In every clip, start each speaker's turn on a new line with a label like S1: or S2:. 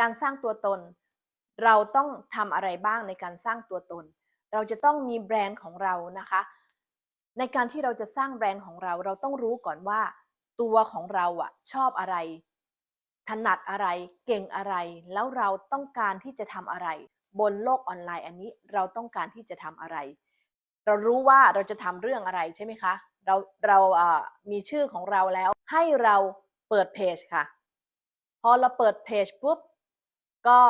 S1: การสร้างตัวตน เราต้องทำอะไรบ้างในการสร้างตัวตน เราจะต้องมีแบรนด์ของเรานะคะ ในการที่เราจะสร้างแบรนด์ของเรา เราต้องรู้ก่อนว่า ตัวของเราอะชอบอะไร ถนัดอะไร เก่งอะไร แล้วเราต้องการที่จะทำอะไร บนโลกออนไลน์อันนี้เราต้องการที่จะทำอะไร เรารู้ว่าเราจะทำเรื่องอะไรใช่ไหมคะ เราเราเอ่อมีชื่อของเราแล้ว ให้เราเปิดเพจค่ะ พอเราเปิดเพจปุ๊บ ก็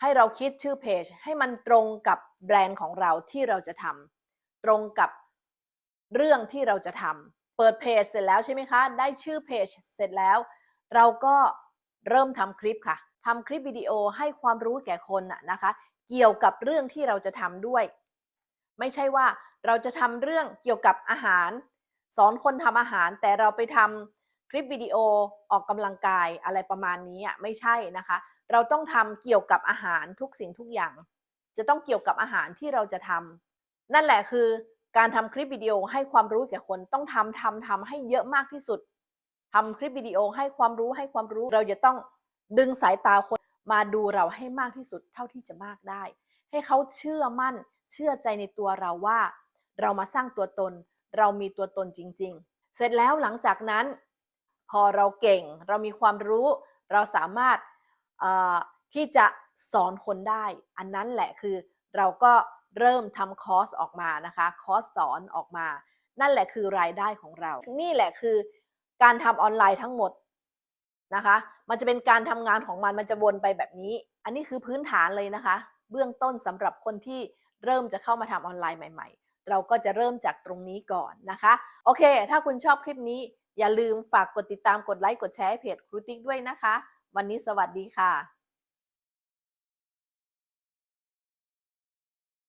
S1: ให้เราคิดชื่อเพจให้มันตรงกับแบรนด์ของเราที่เราจะทำตรงกับเรื่องที่เราจะทำเปิดเพจเสร็จแล้วใช่ไหมคะ ได้ชื่อเพจเสร็จแล้ว เราก็เริ่มทำคลิปค่ะทำคลิปวิดีโอให้ความรู้แก่คนนะคะ เกี่ยวกับเรื่องที่เราจะทำด้วย ไม่ใช่ว่าเราจะทำเรื่องเกี่ยวกับอาหาร สอนคนทำอาหารแต่เราไปทำ คลิปวิดีโอออกกำลังกายอะไรประมาณนี้อะไม่ใช่นะคะ เราต้องทำเกี่ยวกับอาหารทุกสิ่งทุกอย่าง จะต้องเกี่ยวกับอาหารที่เราจะทำนั่นแหละคือการทำคลิปวิดีโอให้ความรู้แก่คนต้องทำทำทำให้เยอะมากที่สุดทำคลิปวิดีโอให้ความรู้ให้ความรู้ เราจะต้องดึงสายตาคนมาดูเราให้มากที่สุดเท่าที่จะมากได้ ให้เขาเชื่อมั่น เชื่อใจในตัวเราว่า เรามาสร้างตัวตน เรามีตัวตนจริง ๆ เสร็จแล้วหลังจากนั้น พอเราเก่งเรามีความรู้เราสามารถที่จะสอนคนได้ อันนั้นแหละคือเราก็เริ่มทำคอร์สออกมานะคะคอร์สสอนออกมา นั่นแหละคือรายได้ของเรา นี่แหละคือการทำออนไลน์ทั้งหมดนะคะ มันจะเป็นการทำงานของมันมันจะวนไปแบบนี้ อันนี้คือพื้นฐานเลยนะคะ เบื้องต้นสำหรับคนที่เริ่มจะเข้ามาทำออนไลน์ใหม่ ๆ เราก็จะเริ่มจากตรงนี้ก่อนนะคะ โอเค ถ้าคุณชอบคลิปนี้ อย่าลืมฝากกดติดตามกดไลค์กดแชร์เพจครูติ๊กด้วยนะคะ วันนี้สวัสดีค่ะ